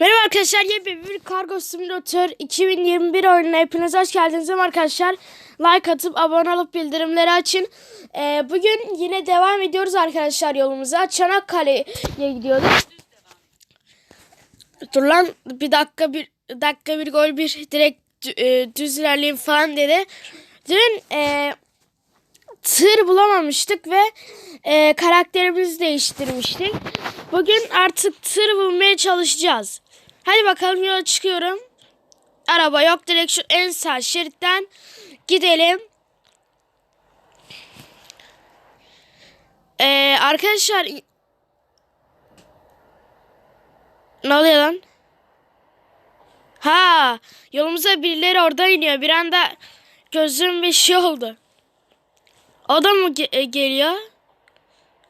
Merhaba arkadaşlar yepyeni bir Kargo Simulator 2021 oyununa hepiniz hoş geldiniz arkadaşlar. Like atıp abone olup bildirimleri açın. Ee, bugün yine devam ediyoruz arkadaşlar yolumuza. Çanakkale'ye gidiyorduk. Dur lan bir dakika bir dakika bir gol bir direkt e, düz ilerleyeyim falan dedi. Dün e, tır bulamamıştık ve e, karakterimizi değiştirmiştik. Bugün artık tır bulmaya çalışacağız. Hadi bakalım yola çıkıyorum. Araba yok direkt şu en sağ şeritten gidelim. Ee, arkadaşlar ne oluyor lan? Ha, yolumuza birileri orada iniyor. Bir anda gözüm bir şey oldu. O da mı ge- e, geliyor?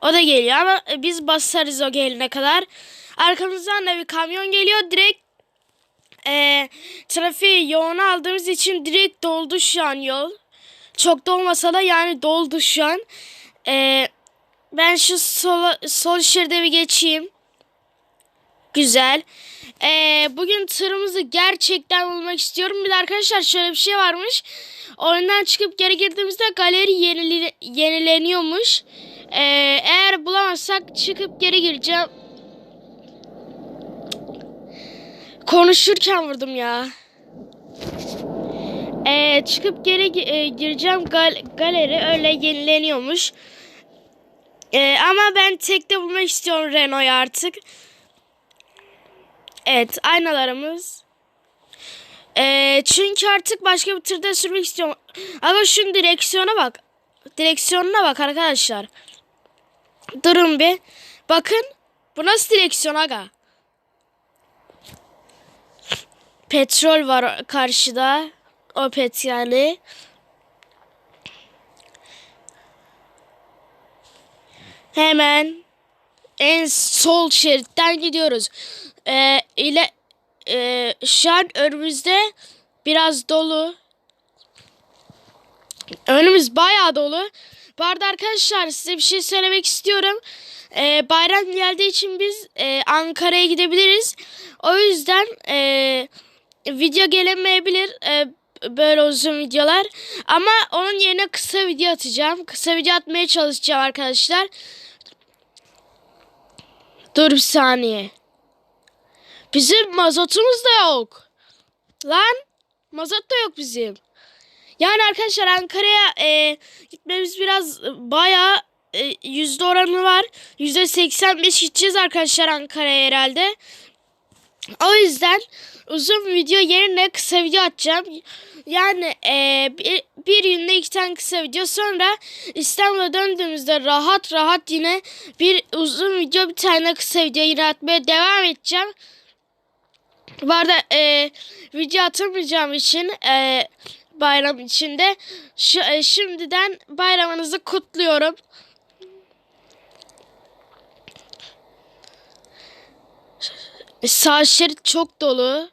O da geliyor ama e, biz basarız o gelene kadar. Arkamızdan da bir kamyon geliyor. Direkt e, trafiği yoğun aldığımız için direkt doldu şu an yol. Çok dolmasa da yani doldu şu an. E, ben şu sola, sol şeride bir geçeyim. Güzel. E, bugün tırımızı gerçekten bulmak istiyorum. Bir de arkadaşlar şöyle bir şey varmış. Oyundan çıkıp geri girdiğimizde galeri yenile, yenileniyormuş. Ee, eğer bulamazsak çıkıp geri gireceğim. Konuşurken vurdum ya. Ee, çıkıp geri e, gireceğim. Gal- galeri öyle yenileniyormuş. Ee, ama ben tekte bulmak istiyorum Renault'u artık. Evet aynalarımız. Ee, çünkü artık başka bir tırda sürmek istiyorum. Ama şu direksiyona bak. Direksiyonuna bak arkadaşlar. Durun bir. Bakın. Bu nasıl direksiyon aga? Petrol var karşıda. Opet yani. Hemen en sol şeritten gidiyoruz. Ee, ile e, şu an önümüzde biraz dolu. Önümüz bayağı dolu. Bu arada arkadaşlar size bir şey söylemek istiyorum. Ee, bayram geldiği için biz e, Ankara'ya gidebiliriz. O yüzden e, video gelemeyebilir. E, böyle uzun videolar. Ama onun yerine kısa video atacağım. Kısa video atmaya çalışacağım arkadaşlar. Dur bir saniye. Bizim mazotumuz da yok. Lan mazot da yok bizim. Yani arkadaşlar Ankara'ya e, gitmemiz biraz e, bayağı e, yüzde oranı var. Yüzde 85 gideceğiz arkadaşlar Ankara'ya herhalde. O yüzden uzun video yerine kısa video atacağım. Yani e, bir, bir günde iki tane kısa video sonra İstanbul'a döndüğümüzde rahat rahat yine bir uzun video bir tane kısa video yine atmaya devam edeceğim. Bu arada e, video atamayacağım için e, bayram içinde şu, e, şimdiden bayramınızı kutluyorum. Sağ şerit çok dolu.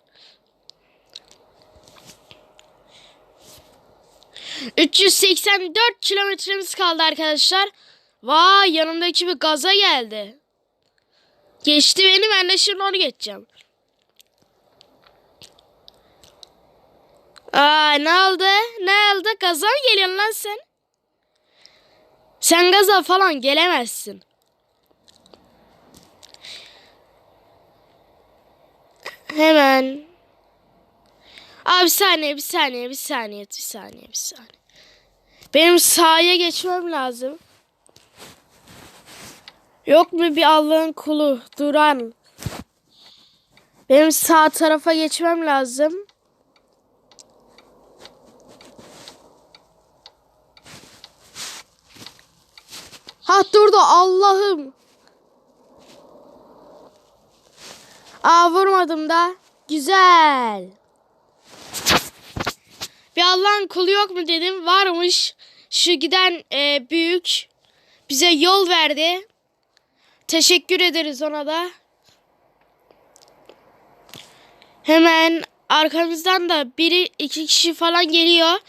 384 kilometremiz kaldı arkadaşlar. Vay yanımdaki bir gaza geldi. Geçti beni ben de şimdi onu geçeceğim. Aa ne oldu? Ne oldu? Gaza mı geliyorsun lan sen? Sen gaza falan gelemezsin. Hemen. Abi bir saniye, bir saniye, bir saniye, bir saniye, bir saniye. Benim sahaya geçmem lazım. Yok mu bir Allah'ın kulu duran? Benim sağ tarafa geçmem lazım. Ha durdu Allah'ım. Aa vurmadım da. Güzel. Bir Allah'ın kulu yok mu dedim. Varmış. Şu giden e, büyük bize yol verdi. Teşekkür ederiz ona da. Hemen arkamızdan da biri iki kişi falan geliyor.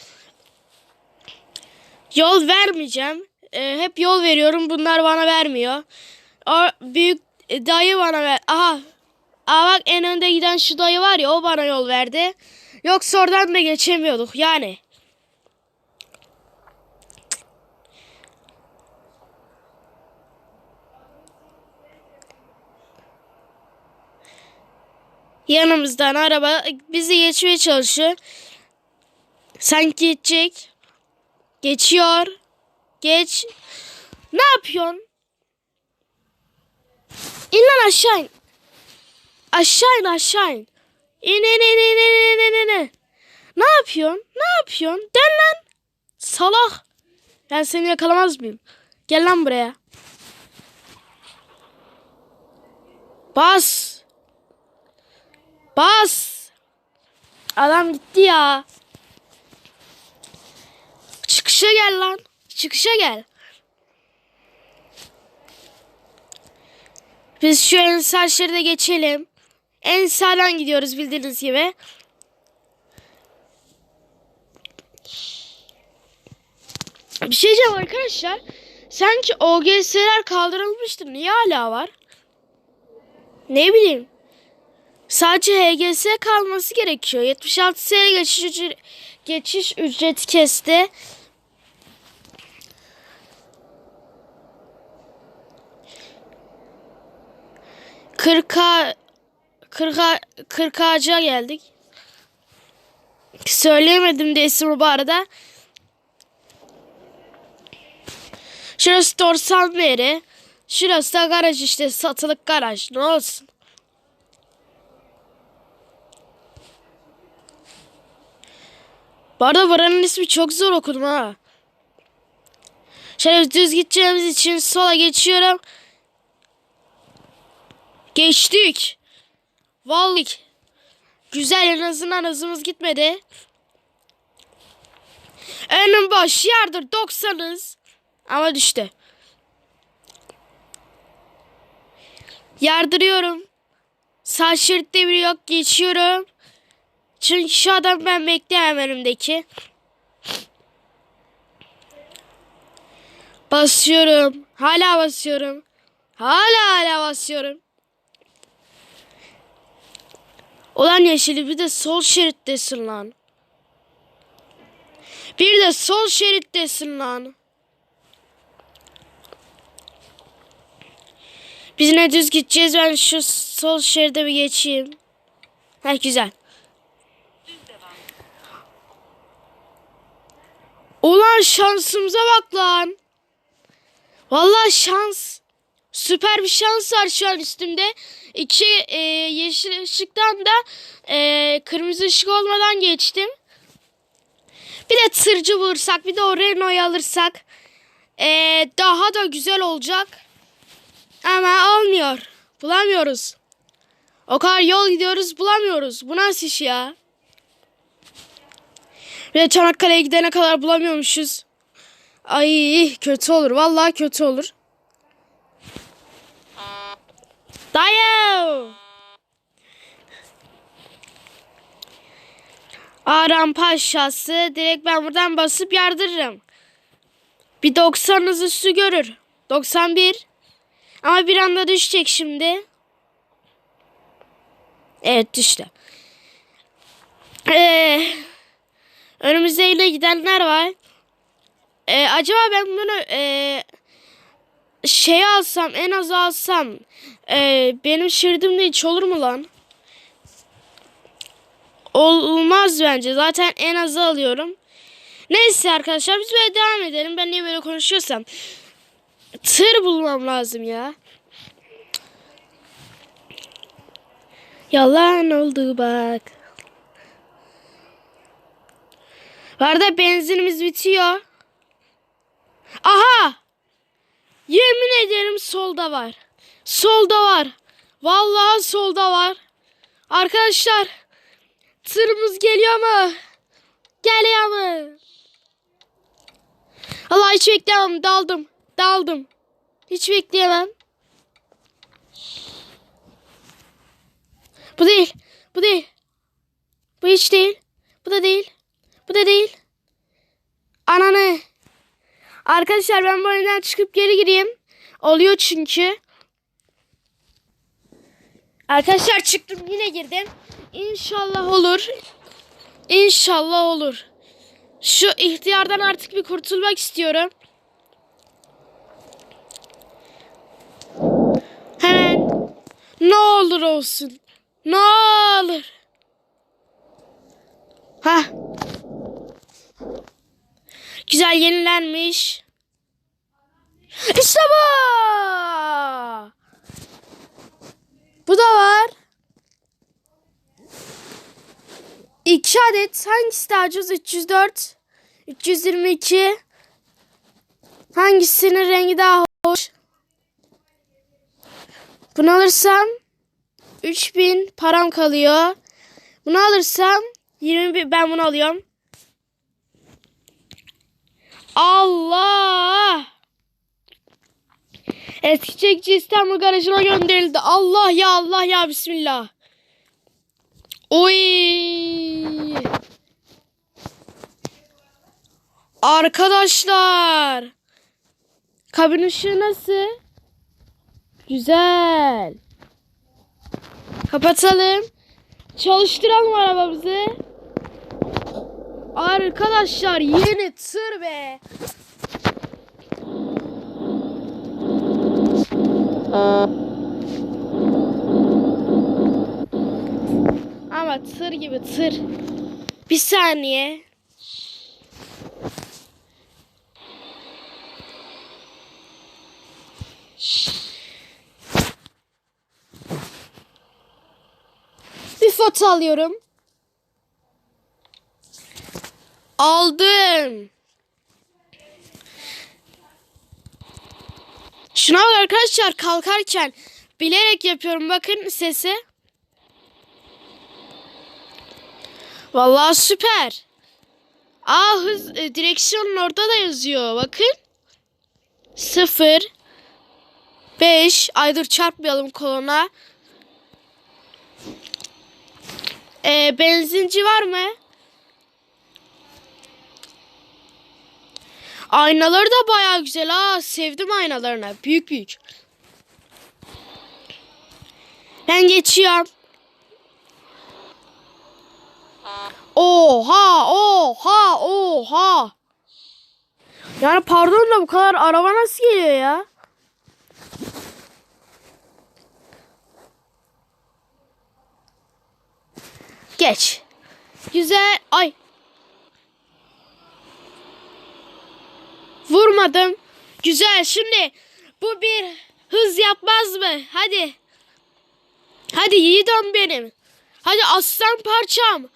Yol vermeyeceğim. E, hep yol veriyorum. Bunlar bana vermiyor. O büyük dayı bana ver. Aha Aa bak en önde giden şu dayı var ya o bana yol verdi. Yoksa oradan da geçemiyorduk yani. Yanımızdan araba bizi geçmeye çalışıyor. Sanki geçecek. Geçiyor. Geç. Ne yapıyorsun? İn lan aşağı in. Aşağı in aşağı in. İn in in in in in in in. Ne yapıyorsun? Ne yapıyorsun? Dön lan. Salak. Ben seni yakalamaz mıyım? Gel lan buraya. Bas. Bas. Adam gitti ya. Çıkışa gel lan. Çıkışa gel. Biz şu en sağ şeride geçelim. En sağdan gidiyoruz bildiğiniz gibi. Bir şey diyeceğim arkadaşlar. Sanki OGS'ler kaldırılmıştı. Niye hala var? Ne bileyim. Sadece HGS kalması gerekiyor. 76 sene geçiş, geçiş ücreti kesti. Kırka kırka kırk ağaca geldik. Söyleyemedim de ismi bu arada. Şurası dorsal yeri. Şurası da garaj işte satılık garaj. Ne olsun. Bu arada buranın ismi çok zor okudum ha. Şöyle düz gideceğimiz için sola geçiyorum. Geçtik. Vallahi güzel en azından hızımız gitmedi. Önüm boş yardır 90'ız. Ama düştü. Yardırıyorum. Sağ şeritte biri yok geçiyorum. Çünkü şu adam ben bekleyemem önümdeki. Basıyorum. Hala basıyorum. Hala hala basıyorum. Ulan yeşili bir de sol şerittesin lan. Bir de sol şerittesin lan. Biz ne düz gideceğiz ben şu sol şeride bir geçeyim. Ha güzel. Ulan şansımıza bak lan. Vallahi şans. Süper bir şans var şu an üstümde. İki e, yeşil ışıktan da e, kırmızı ışık olmadan geçtim. Bir de tırcı bulursak bir de o Renault'u alırsak e, daha da güzel olacak. Ama olmuyor. Bulamıyoruz. O kadar yol gidiyoruz bulamıyoruz. Bu nasıl iş ya? Ve Çanakkale'ye gidene kadar bulamıyormuşuz. Ay kötü olur. Vallahi kötü olur. Dayı. Aram Paşası. Direkt ben buradan basıp yardırırım. Bir 90 hız üstü görür. 91. Ama bir anda düşecek şimdi. Evet düştü. Ee, önümüzde yine gidenler var. Ee, acaba ben bunu e, şey alsam en az alsam e, benim şeridimde hiç olur mu lan? Olmaz bence. Zaten en azı alıyorum. Neyse arkadaşlar biz böyle devam edelim. Ben niye böyle konuşuyorsam. Tır bulmam lazım ya. Yalan oldu bak. Bu arada benzinimiz bitiyor. Aha! Yemin ederim solda var. Solda var. Vallahi solda var. Arkadaşlar tırımız geliyor mu? Geliyor mu? Allah hiç bekleyemem. Daldım. Daldım. Hiç bekleyemem. Bu değil. Bu değil. Bu hiç değil. Bu da değil. Bu da değil. Ananı. Arkadaşlar ben bu oyundan çıkıp geri gireyim. Oluyor çünkü. Arkadaşlar çıktım yine girdim. İnşallah olur. İnşallah olur. Şu ihtiyardan artık bir kurtulmak istiyorum. Hemen ne olur olsun. Ne olur. Ha. Güzel yenilenmiş. İşte bu. Bu da var. İki adet. Hangisi daha ucuz? 304. 322. Hangisinin rengi daha hoş? Bunu alırsam 3000 param kalıyor. Bunu alırsam 20 bin, ben bunu alıyorum. Allah! Eski çekici İstanbul garajına gönderildi. Allah ya Allah ya Bismillah. Oy! Arkadaşlar. Kabin ışığı nasıl? Güzel. Kapatalım. Çalıştıralım arabamızı. Arkadaşlar yeni tır be. Ama tır gibi tır. Bir saniye. Bir foto alıyorum. Aldım. Şuna bak arkadaşlar kalkarken bilerek yapıyorum. Bakın sesi. Vallahi süper. Aa hız e, direksiyonun orada da yazıyor. Bakın. 0 5 ay dur çarpmayalım kolona. Ee, benzinci var mı? Aynaları da bayağı güzel ha. Sevdim aynalarını. Büyük büyük. Ben geçiyorum. Oha, oha, oha. Yani pardon da bu kadar araba nasıl geliyor ya? Geç. Güzel. Ay. Vurmadım. Güzel. Şimdi bu bir hız yapmaz mı? Hadi. Hadi yiğidim benim. Hadi aslan parçam.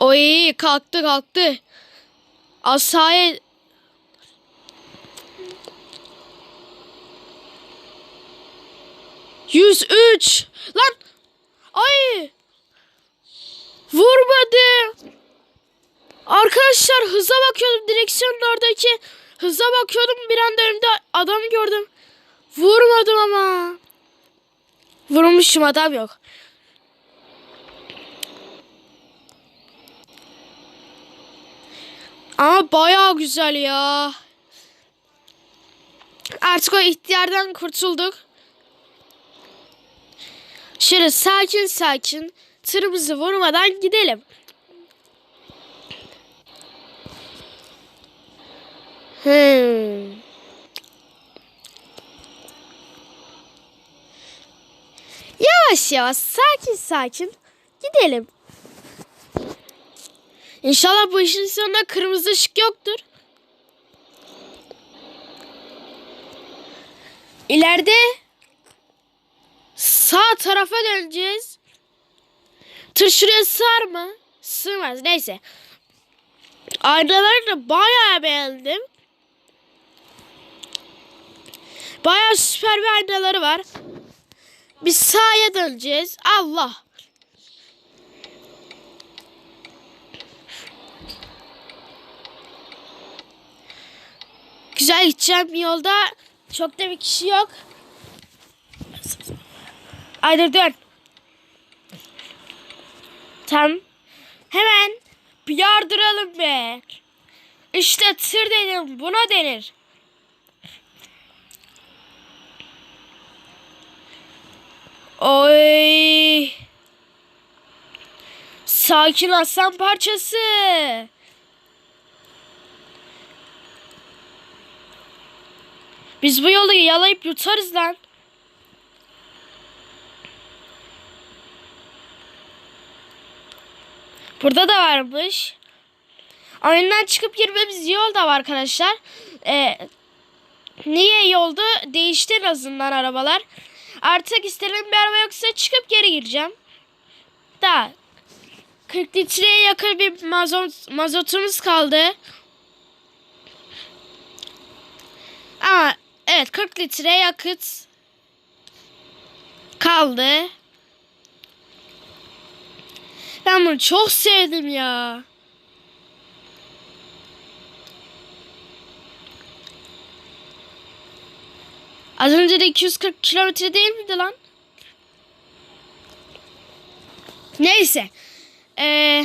Oy kalktı kalktı. Asaya Yüz üç. Lan. Ay. Vurmadı. Arkadaşlar hıza bakıyordum. Direksiyonun oradaki hıza bakıyordum. Bir anda önümde adamı gördüm. Vurmadım ama. Vurmuşum adam yok. Ama bayağı güzel ya. Artık o ihtiyardan kurtulduk. Şöyle sakin sakin tırımızı vurmadan gidelim. Hmm. Yavaş yavaş sakin sakin gidelim. İnşallah bu işin sonunda kırmızı ışık yoktur. İleride sağ tarafa döneceğiz. Tır şuraya sığar mı? Sığmaz. Neyse. Aynaları da bayağı beğendim. Bayağı süper bir aynaları var. Biz sağa döneceğiz. Allah. Güzel gideceğim yolda. Çok da bir kişi yok. Haydi dön. Tam. Hemen bir yardıralım be. İşte tır dedim buna denir. Oy. Sakin aslan parçası. Biz bu yolu yalayıp yutarız lan. Burada da varmış. Oyundan çıkıp girmemiz da var arkadaşlar. Ee, niye iyi oldu? Değişti en azından arabalar. Artık istediğim bir araba yoksa çıkıp geri gireceğim. Da 40 litreye yakın bir mazot, mazotumuz kaldı. Ama evet 40 litre yakıt kaldı. Ben bunu çok sevdim ya. Az önce de 240 kilometre değil miydi lan? Neyse. Ee,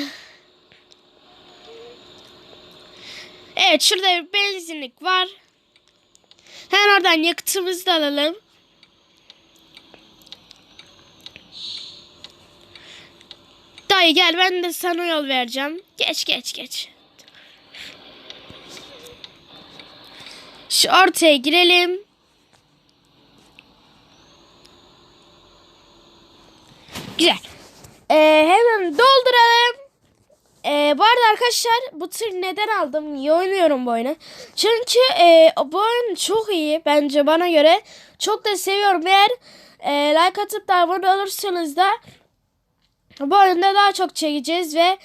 evet şurada bir benzinlik var. Hemen oradan yakıtımızı da alalım. Dayı gel ben de sana yol vereceğim. Geç geç geç. Şu ortaya girelim. Güzel. Ee, hemen dolduralım. Ee, bu arada arkadaşlar bu tır neden aldım? Niye oynuyorum bu oyunu? Çünkü e, bu oyun çok iyi bence bana göre. Çok da seviyorum. Eğer e, like atıp da abone olursanız da bu oyunda daha çok çekeceğiz ve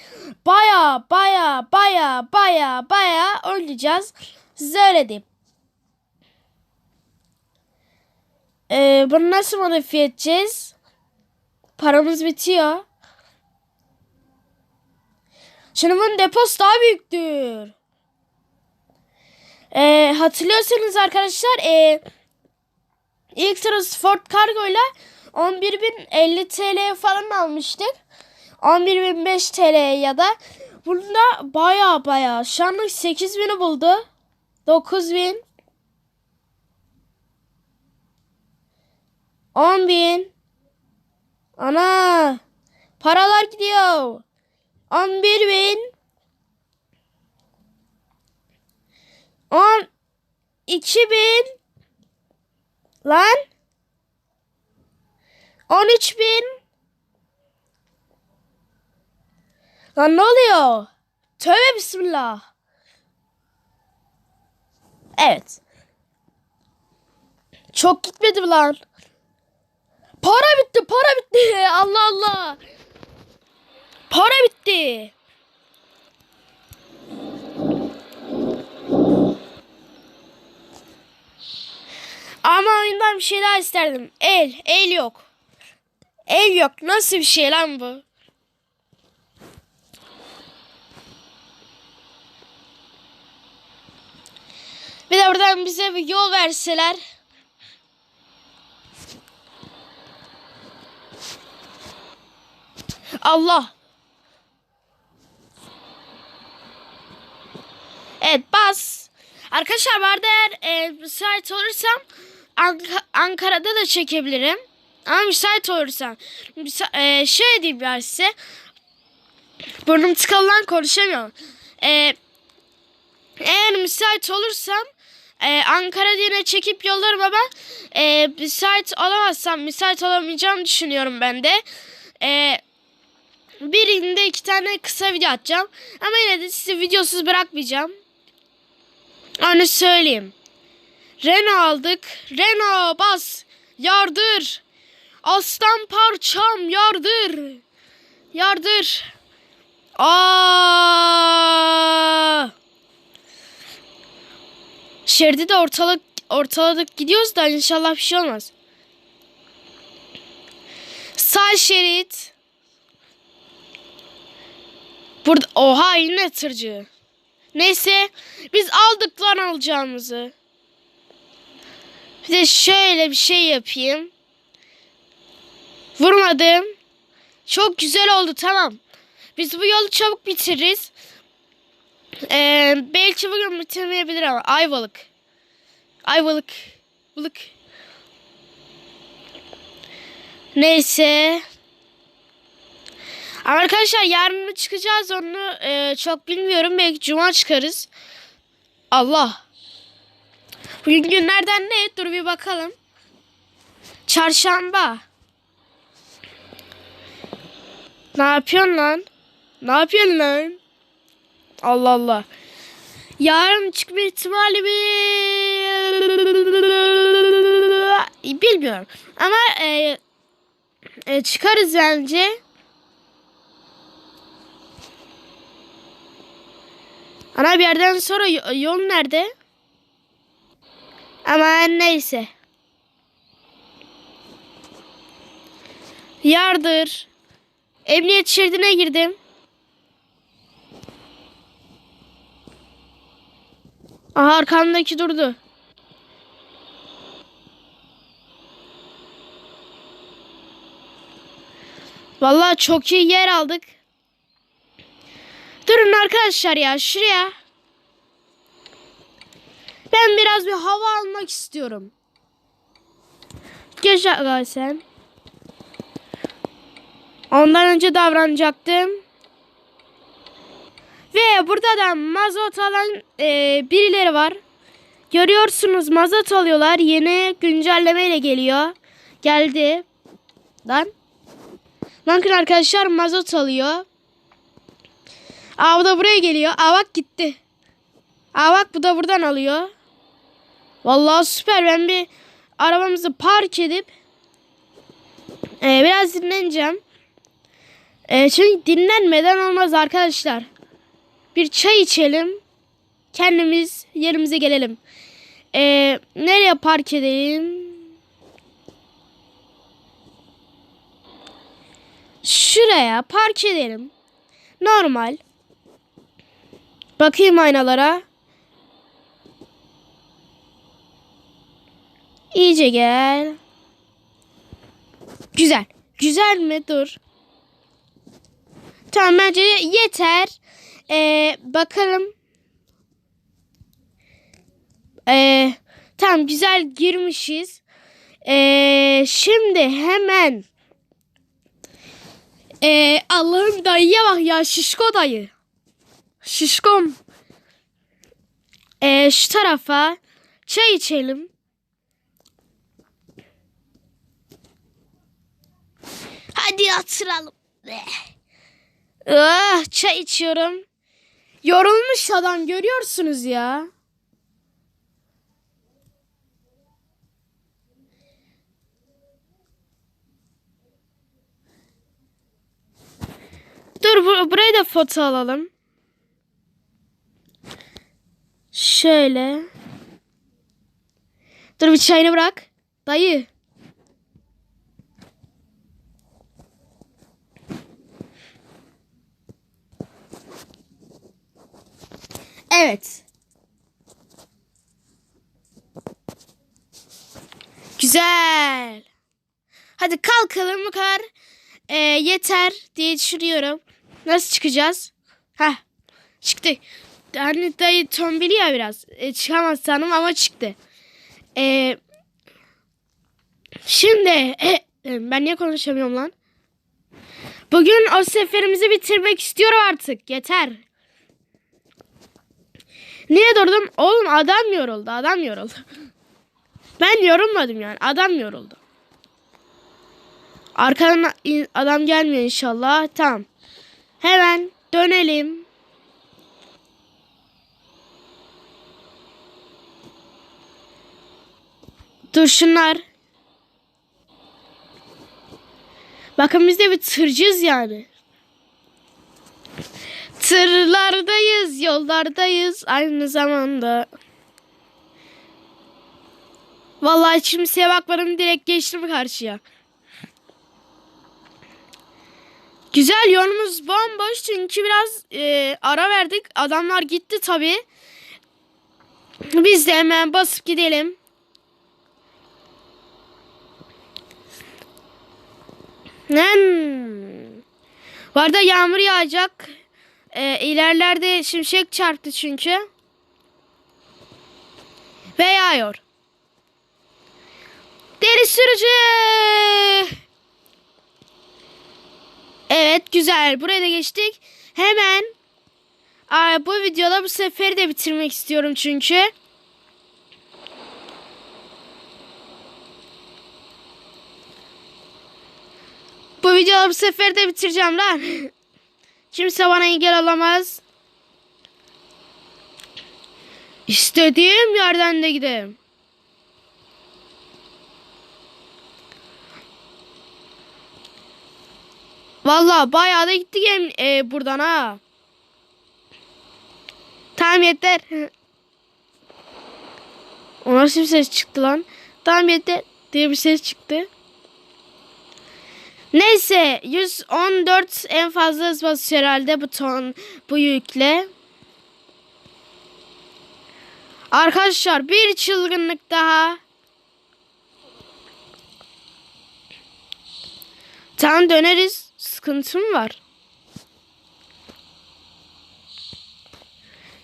baya baya baya baya baya oynayacağız. Size öyle diyeyim. Ee, bunu nasıl modifiye edeceğiz? Paramız bitiyor. Şimdi bunun deposu daha büyüktür. Ee, hatırlıyorsanız arkadaşlar e, ilk sırası Ford Cargo ile 11.050 TL falan almıştık. 11.005 TL ya da bunda baya baya şu anlık 8.000'i buldu. 9.000 10.000 Ana paralar gidiyor. 11 bin 10 2 bin lan 13 bin lan ne oluyor? Tövbe bismillah. Evet. Çok gitmedi lan? Para bitti, para bitti. Allah Allah. Para bitti. Ama oyundan bir şey daha isterdim. El, el yok. El yok. Nasıl bir şey lan bu? Bir de buradan bize bir yol verseler. Allah. Evet bas. Arkadaşlar var eğer e, müsait olursam Ank- Ankara'da da çekebilirim. Ama müsait olursam. Müsa- e, şöyle diyeyim ben size. Burnum tıkalı lan konuşamıyorum. E, eğer müsait olursam e, Ankara diye çekip yollarım ama e, müsait olamazsam müsait olamayacağımı düşünüyorum ben de. Eee Birinde iki tane kısa video atacağım. Ama yine de sizi videosuz bırakmayacağım. Onu söyleyeyim. Renault aldık. Renault bas. Yardır. Aslan parçam yardır. Yardır. Aa! Şeridi de ortalık ortaladık gidiyoruz da inşallah bir şey olmaz. Sağ şerit. Burada oha yine tırcı. Neyse biz aldık lan alacağımızı. Bir de şöyle bir şey yapayım. Vurmadım. Çok güzel oldu tamam. Biz bu yolu çabuk bitiririz. Ee, belki bugün bitirmeyebilir ama Ayvalık. Ayvalık. Balık. Neyse. Arkadaşlar yarın mı çıkacağız onu e, çok bilmiyorum. Belki cuma çıkarız. Allah. Bugün günlerden ne? Dur bir bakalım. Çarşamba. Ne yapıyorsun lan? Ne yapıyorsun lan? Allah Allah. Yarın çıkma ihtimali bir... Bilmiyorum. Ama e, e, çıkarız bence. Ana bir yerden sonra yol nerede? Ama neyse. Yardır. Emniyet şeridine girdim. Aha arkamdaki durdu. Vallahi çok iyi yer aldık. Durun arkadaşlar ya şuraya. Ben biraz bir hava almak istiyorum. Geç sen. Ondan önce davranacaktım. Ve burada da mazot alan e, birileri var. Görüyorsunuz mazot alıyorlar. Yeni güncellemeyle geliyor. Geldi. Lan. Bakın arkadaşlar mazot alıyor. Aa bu da buraya geliyor. Aa bak gitti. Aa bak bu da buradan alıyor. Vallahi süper. Ben bir arabamızı park edip e, biraz dinleneceğim. E, çünkü dinlenmeden olmaz arkadaşlar. Bir çay içelim. Kendimiz yerimize gelelim. E, nereye park edelim? Şuraya park edelim. Normal. Bakayım aynalara. İyice gel. Güzel. Güzel mi? Dur. Tamam bence yeter. Ee, bakalım. Ee, tamam güzel girmişiz. Ee, şimdi hemen. Ee, Allah'ım dayıya bak ya şişko dayı. Şişkom. Ee, şu tarafa çay içelim. Hadi yatıralım. Ah, çay içiyorum. Yorulmuş adam görüyorsunuz ya. Dur bu, burayı da foto alalım. Şöyle. Dur bir çayını bırak. Dayı. Evet. Güzel. Hadi kalkalım bu kadar e, yeter diye düşünüyorum. Nasıl çıkacağız? Heh çıktı. Hani dayı tombili ya biraz. E, çıkamaz sanırım ama çıktı. E, şimdi e, ben niye konuşamıyorum lan? Bugün o seferimizi bitirmek istiyorum artık. Yeter. Niye durdum? Oğlum adam yoruldu. Adam yoruldu. Ben yorulmadım yani. Adam yoruldu. Arkadan adam gelmiyor inşallah. Tamam. Hemen dönelim. Dur şunlar. Bakın biz de bir tırcıyız yani. Tırlardayız, yollardayız aynı zamanda. Vallahi hiç kimseye bakmadım direkt geçtim karşıya. Güzel yolumuz bomboş çünkü biraz e, ara verdik. Adamlar gitti tabi. Biz de hemen basıp gidelim. Hmm. Bu arada yağmur yağacak. Ee, ilerlerde şimşek çarptı çünkü. Ve yağıyor. Deniz sürücü. Evet güzel. Buraya da geçtik. Hemen Aa, bu videoda bu seferi de bitirmek istiyorum çünkü. Bu videoda bu seferi de bitireceğim lan. Kimse bana engel olamaz. İstediğim yerden de giderim. Vallahi bayağı da gittik e, buradan ha. Tamam yeter. O nasıl bir ses çıktı lan? Tamam yeter diye bir ses çıktı. Neyse 114 en fazla hız basıyor herhalde bu ton bu yükle. Arkadaşlar bir çılgınlık daha. Tamam döneriz. Sıkıntı mı var?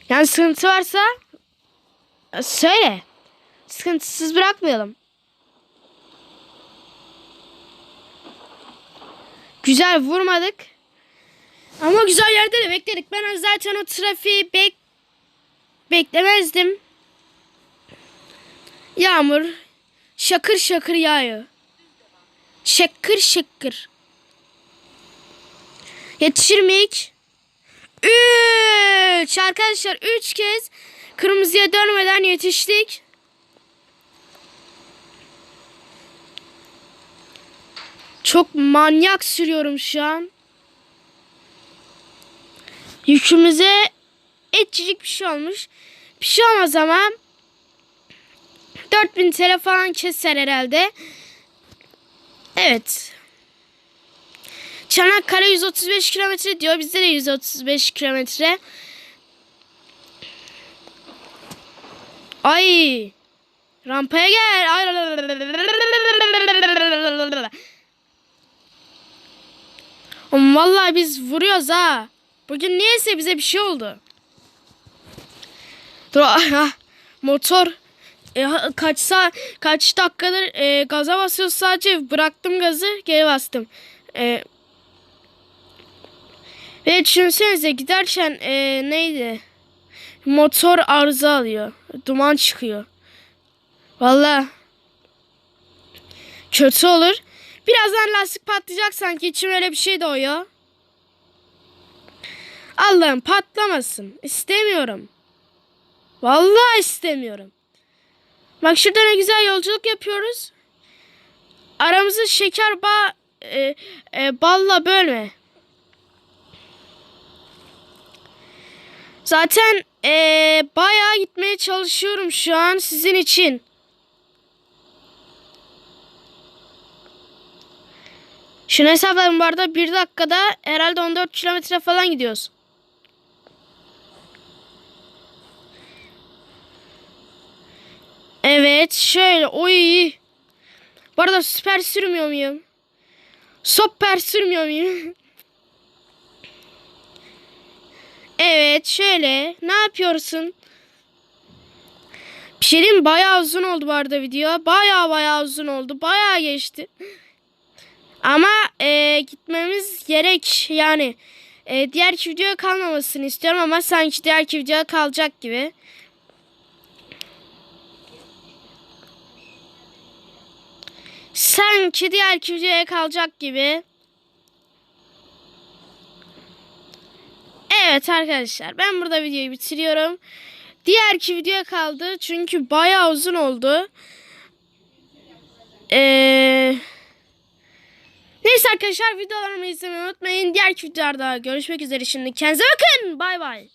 Yani sıkıntı varsa söyle. Sıkıntısız bırakmayalım. Güzel vurmadık. Ama güzel yerde de bekledik. Ben zaten o trafiği bek beklemezdim. Yağmur şakır şakır yağıyor. Şakır şakır. Yetişir miyik? Üç. Arkadaşlar üç kez kırmızıya dönmeden yetiştik. Çok manyak sürüyorum şu an. Yükümüze etçicik bir şey olmuş. Bir şey olmaz ama 4000 TL falan keser herhalde. Evet. Çanakkale 135 kilometre diyor. Bizde de 135 kilometre. Ay. Rampaya gel. Ay. Oğlum Vallahi biz vuruyoruz ha. Bugün niyeyse bize bir şey oldu. Dur. ah, Motor e, ha- kaç dakikadır e, gaza basıyoruz sadece bıraktım gazı geri bastım. E, ve düşünsenize giderken e, neydi? Motor arıza alıyor. Duman çıkıyor. Vallahi kötü olur. Birazdan lastik patlayacak sanki içim öyle bir şey doğuyor. Allah'ım patlamasın. İstemiyorum. Vallahi istemiyorum. Bak şurada ne güzel yolculuk yapıyoruz. Aramızı şeker ba e, e, balla bölme. Zaten e, bayağı gitmeye çalışıyorum şu an sizin için. Şunu hesapladım bu arada bir dakikada herhalde 14 kilometre falan gidiyoruz. Evet şöyle oy. Bu arada süper sürmüyor muyum? Süper sürmüyor muyum? evet şöyle ne yapıyorsun? Bir şey mi? bayağı uzun oldu bu arada video. Bayağı bayağı uzun oldu. Bayağı geçti. Ama e, gitmemiz gerek yani. E, diğerki videoya kalmamasını istiyorum ama sanki diğerki videoya kalacak gibi. Sanki diğerki videoya kalacak gibi. Evet arkadaşlar ben burada videoyu bitiriyorum. Diğerki videoya kaldı çünkü bayağı uzun oldu. Eee... Neyse arkadaşlar videolarımı izlemeyi unutmayın. Diğer videolarda görüşmek üzere şimdi. Kendinize bakın. Bay bay.